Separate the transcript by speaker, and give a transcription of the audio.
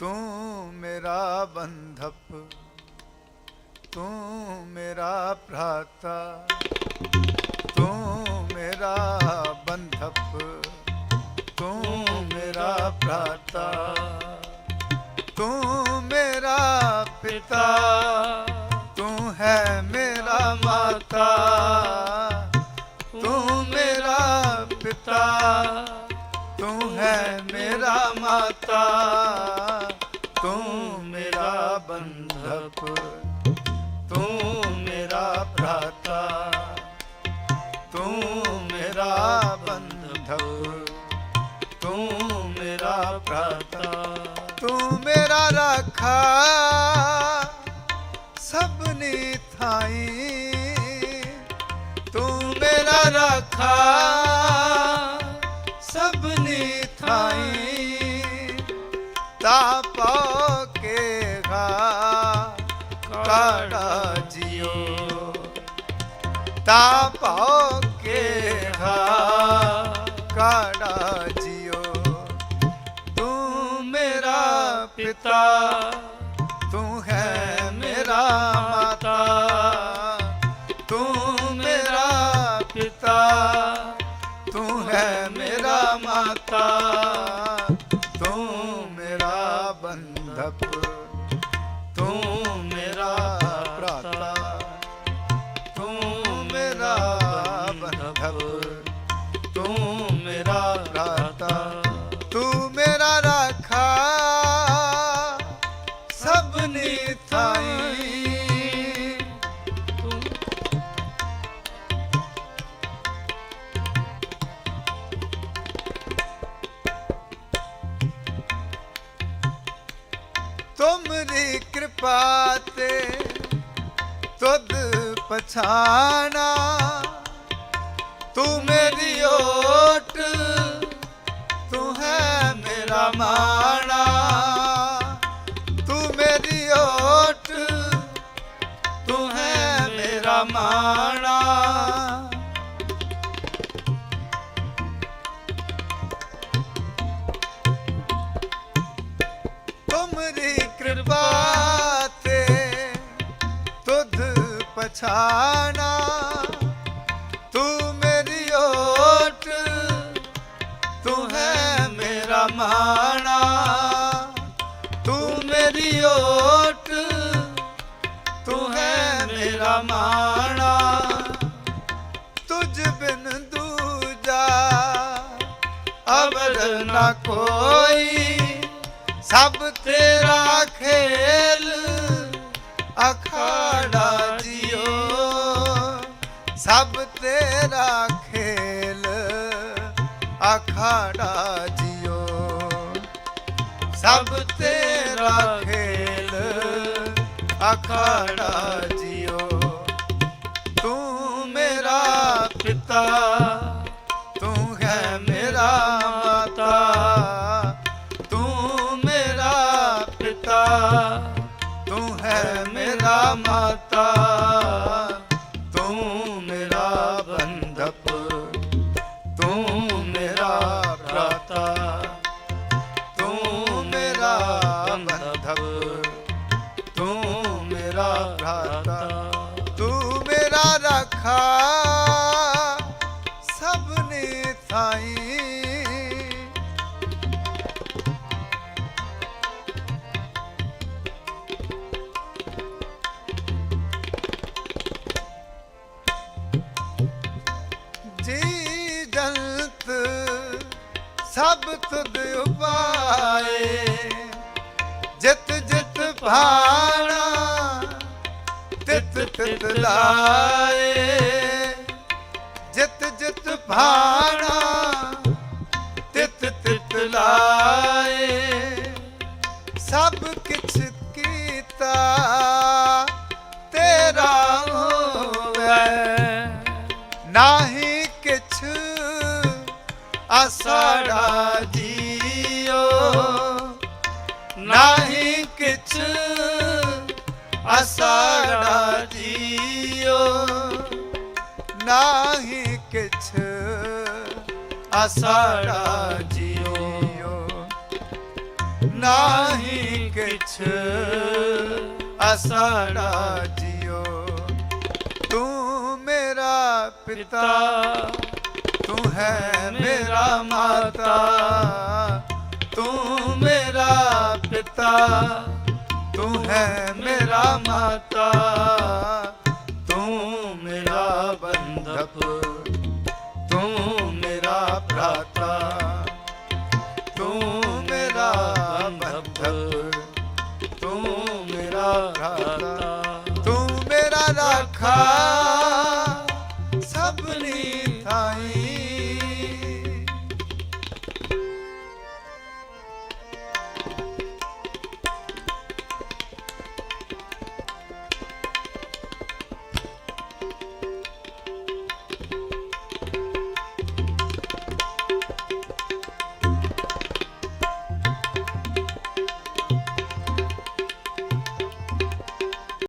Speaker 1: ਤੂੰ ਮੇਰਾ ਬੰਧਪ, ਤੂੰ ਮੇਰਾ ਭਰਾਤਾ, ਤੂੰ ਮੇਰਾ ਬੰਧਪ, ਤੂੰ ਮੇਰਾ ਭਰਾਤਾ, ਤੂੰ ਮੇਰਾ ਪਿਤਾ, ਤੂੰ ਹੈ ਮੇਰਾ ਮਾਤਾ, ਤੂੰ ਮੇਰਾ ਪਿਤਾ ਤੂੰ ਹੈ ਮੇਰਾ ਮਾਤਾ ਤੂੰ ਮੇਰਾ ਬੰਧਪ ਤੂੰ ਮੇਰਾ ਭਰਾਤਾ ਤੂੰ ਮੇਰਾ ਬੰਧਪ ਤੂੰ ਮੇਰਾ ਭਰਾਤਾ ਤੂੰ ਮੇਰਾ ਰਾਖਾ ਸਭਨੀ ਥਾਈ ਤੂੰ ਮੇਰਾ ਰਾਖਾ ਸਭਨੀ ਥਾਈ ਤਾ ਪਾ ਕੇ ਗਾ ਕਾੜਾ ਜਿਓ ਤਾ ਪਾ ਕੇ ਗਾ ਕਾੜਾ ਜਿਓ ਤੂੰ ਮੇਰਾ ਪਿਤਾ, ਤੂੰ ਹੈ ਮੇਰਾ ਮਾਤਾ ਤੂੰ ਮੇਰਾ ਬੰਧਪ ਤੁਧ ਪਛਾਣਾ ਤੂੰ ਮੇਰੀ ਓਟ ਤੂੰ ਹੈ ਮੇਰਾ ਮਾਣਾ। ਪਛਾਣਾ ਤੂੰ ਮੇਰੀ ਓਟ ਤੂੰ ਹੈ ਮੇਰਾ ਮਾਣਾ ਤੂੰ ਮੇਰੀ ਓਟ ਤੂੰ ਹੈ ਮੇਰਾ ਮਾਣਾ ਤੁਝ ਬਿਨ ਦੂਜਾ ਅਵਰ ਨਾ ਕੋਈ ਸਭ ਤੇਰਾ ਖੇਲ ਅਖਾੜਾ ਸਭ ਤੇਰਾ ਖੇਲ ਅਖਾੜਾ ਜਿਓ। ਤੂੰ ਮੇਰਾ ਪਿਤਾ। ਮੇਰਾ ਭਰਾਤਾ ਤੂੰ ਮੇਰਾ ਰਾਖਾ। ਸਭਨੀ ਥਾਈ। ਜੀ ਜਲਤ ਸਭ ਤੁਧ ਉਪਾਏ। ਜਿਤ ਜਿਤ ਭਾਣਾ ਤਿਤ ਤਿਤ ਲਾਏ, ਜਿਤ ਜਿਤ ਭਾਣਾ, ਤਿਤ ਤਿਤ ਲਾਏ। ਸਭ ਕਿਛ ਕੀਤਾ, ਤੇਰਾ ਹੋਵੇ। ਨਾਹੀ ਆਸਾੜਾ ਜੀਓ ਨਾਹੀ ਕਿਛ ਅਸਾੜਾ ਜਿਉ। ਤੂੰ ਮੇਰਾ ਪਿਤਾ, ਤੂੰ ਹੈ ਮੇਰਾ ਮਾਤਾ। ਤੂੰ ਮੇਰਾ ਪਿਤਾ, ਤੂੰ ਹੈ ਮੇਰਾ ਮਾਤਾ।